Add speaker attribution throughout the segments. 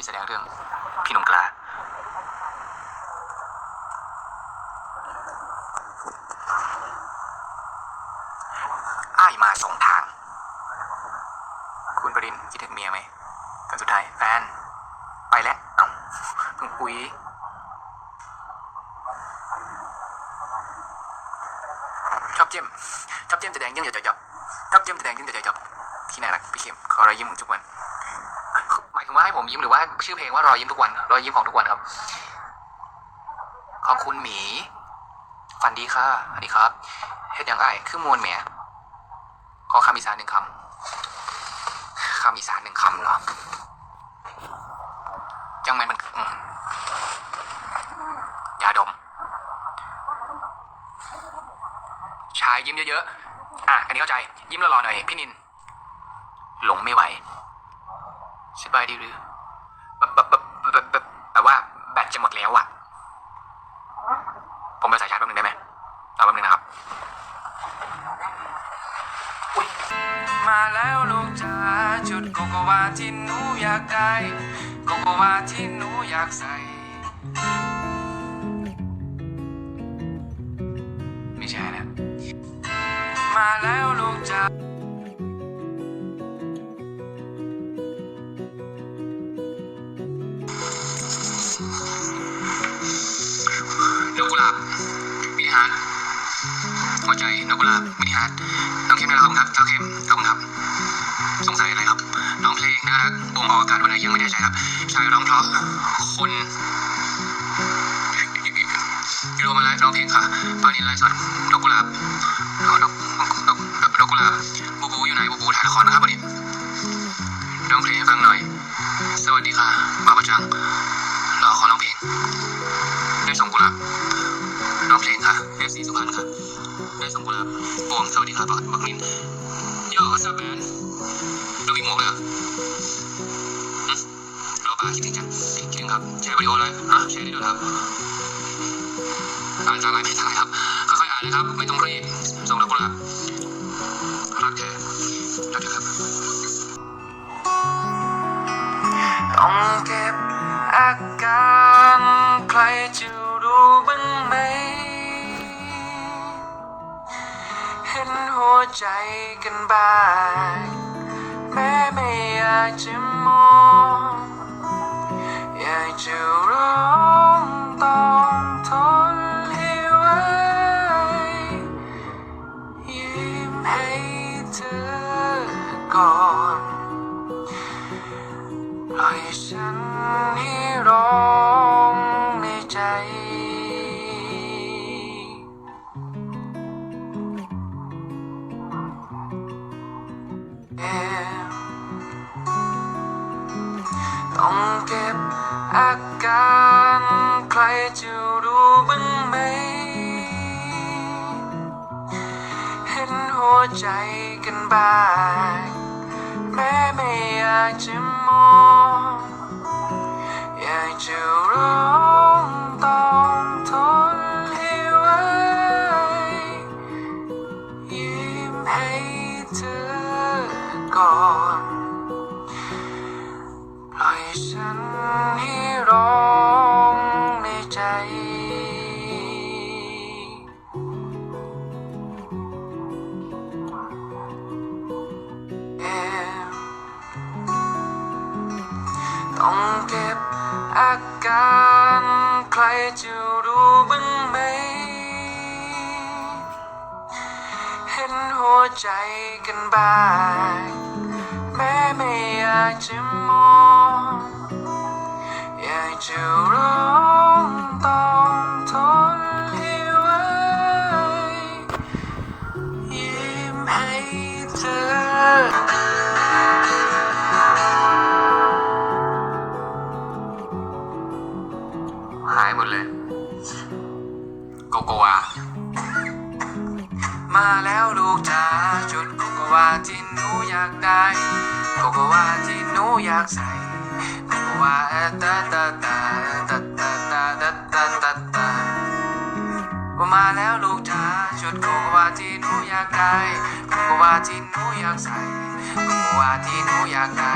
Speaker 1: ที่แสดงเรื่องพี่หนุ่มกล้าอ้ายมาสองทาง คุณปรินคิดถึงเมียไหมกันสุดท้ายแฟน ไปแล้วเอ้าเพิ่งคุยชอบเจมชอบเจมจะแดงยิ่งจะจับชอบเจมจะแดงยิ่งจะจับที่ไหนรักพี่เข็มขอรอยยิ้มของทุกวัน ถึงว่าให้ผมยิ้มหรือว่าชื่อเพลงว่ารอยยิ้มทุกวันรอยยิ้มของทุกวันครับ ขอบคุณหมี ฝันดีค่ะสวัสดีครับเฮ็ดยังไงคือมวลเมียขอคำอีสานหนึ่งคำคำอีสานหนึ่งคำเหรอจังแมนมันยาดม ชายยิ้มเยอะๆ อะ อันนี้เข้าใจ ยิ้มรอๆหน่อย พี่นิน หลงไม่ไหว สบายดีหรือแบบแบบแบบแบบแบบแบบว่าแบตจะหมดแล้วอะ ผมไปสายชาร์จแป๊บนึงได้ไหมรอแป๊บนึงนะครับ
Speaker 2: มาแล้วลูกจ๋าชุดโกโกวาที่หนูอยากได้ โกโกวาที่หนูอยากใส่
Speaker 1: ฮาร์ดหัวใจดอกกุหลาบมินิฮาร์ดน้องเข้มนะครับครับเจ้าเข้มขอบคุณครับ สงสัยอะไรครับร้องเพลงน่ารักบ่งออกอากาศวันไหนยังไม่แน่ใจครับ ชายร้องเพราะคนพี่โรมาไลฟ์ร้องเพลงค่ะปานินไลฟ์สดดอกกุหลาบดอกดอกดอกกุหลาบบูบูอยู่ไหนบูบูถ่ายละครนะครับวันนี้ร้องเพลงให้ฟังหน่อย ค่ะเอฟซีสุพรรณค่ะได้ส่งกุหลาบปวงสวัสดีค่ะบักบักนินโย่ซับแมนดูอีหมวกเลยเหรอหึรอป้าคิดถึงจังคิดถึงครับแชร์วิดีโอเลยนะแชร์ได้ด้วยครับอ่านจากไลน์ไม่ถ่ายครับค่อยๆอ่านนะครับ ไม่ต้องรีบส่งดอกกุหลาบรักแกรักเธอครับ
Speaker 2: ต้องเก็บอาการใครจะ ใจกันบ้างแม้ไม่อยากจะมองอยากจะร้องต่อ ต้องเก็บอาการใครจะรู้บ้างไหม เห็นหัวใจกันบ้างแม้ไม่อยากจะมองอยากจะร้องต้องทนให้ไหวยิ้มให้เธอก่อน ล่อยฉันให้ร้องในใจ ต้องเก็บอาการใครจะรู้บ้างไหม เห็นหัวใจกันบ้างแม้ไม่อยากจะ จะร้องต้องทนให้ไหวยิ้มให้เธอ
Speaker 1: หายหมดเลย โกโกวา
Speaker 2: มาแล้วลูกจ๋าจุดโกโกวาที่หนูอยากได้ โกโกวาที่หนูอยากใส่ ว่าตาตาตาตาตาตาตาตาตาตามาแล้วลูกจ๋าชุดโกโกวาที่หนูอยากได้โกโกวาที่หนูอยากใส่โกโกวาที่หนูอยากได้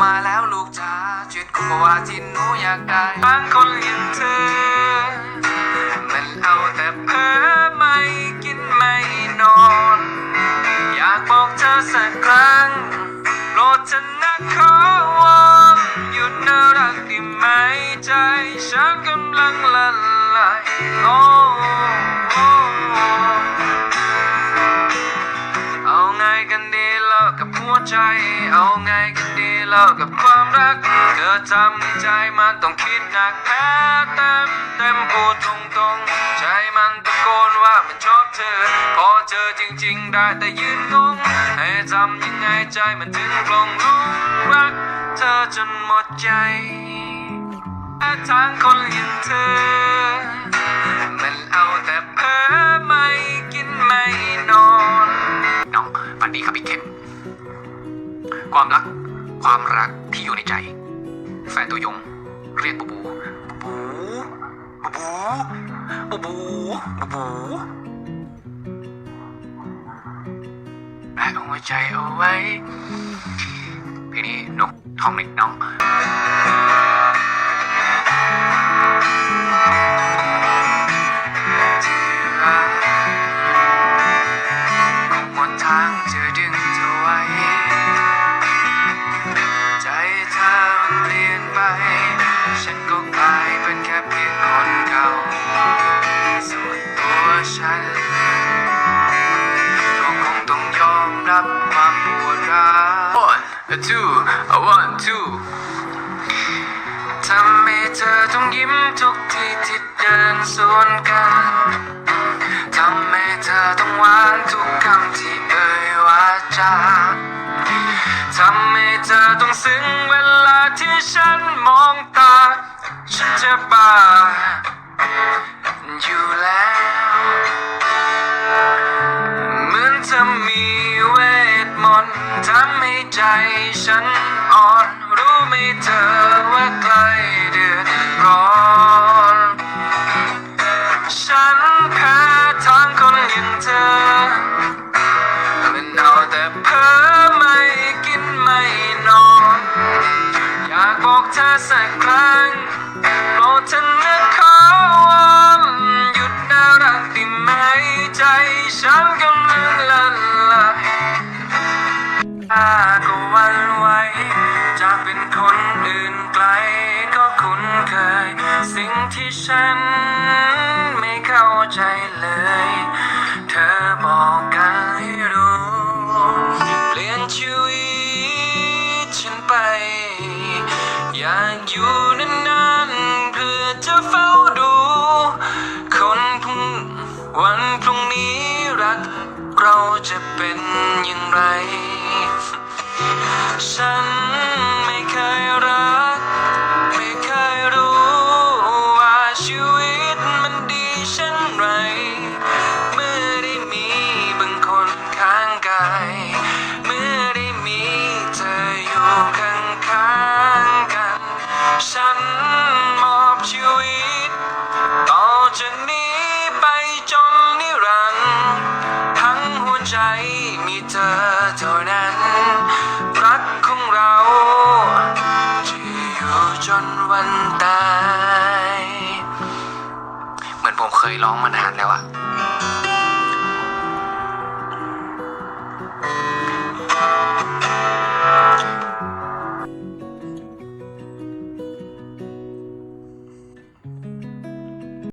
Speaker 2: มาแล้วลูกจ๋าชีวิตกูก็ว่าที่หนูอยากได้บางคนอย่างเธอ เอาไงกันดีเลิกกับความรัก เธอทำให้ใจมันต้องคิดหนักแพ้เต็มเต็มพูดตรงๆใจมันตะโกนว่ามันชอบเธอ พอเจอจริง ๆ ได้แต่ยืนงงให้ทำยังไงใจมันถึงปลงลุมรัก เธอจนหมดใจแต่ทางคนอย่างเธอ มันเอาแต่เพ้อไม่กินไม่นอน
Speaker 1: น้องฝันดีครับพี่เข้ม ความรัก ความรักที่อยู่ในใจ แฟนตัวยง เรียกบูบู บูบู บูบู บูบู
Speaker 2: และหัวใจเอาไว้
Speaker 1: เพลงนี้นกทองเล็กน้อง
Speaker 2: ต้องยิ้มทุกทีที่เดินสวนกันทำให้เธอต้องหวานทุกคำที่เอ่ยวาจาทำให้เธอต้องซึ้งเวลาที่ฉันมองตา ฉันจะบ้า ที่ฉันไม่เข้าใจเลย เธอบอกกันให้รู้ เปลี่ยนชีวิตฉันไป อยากอยู่นานๆเพื่อจะเฝ้าดู คนพรุ่งวันพรุ่งนี้รักเราจะเป็นอย่างไร ฉัน
Speaker 1: ร้องมานานแล้วอะ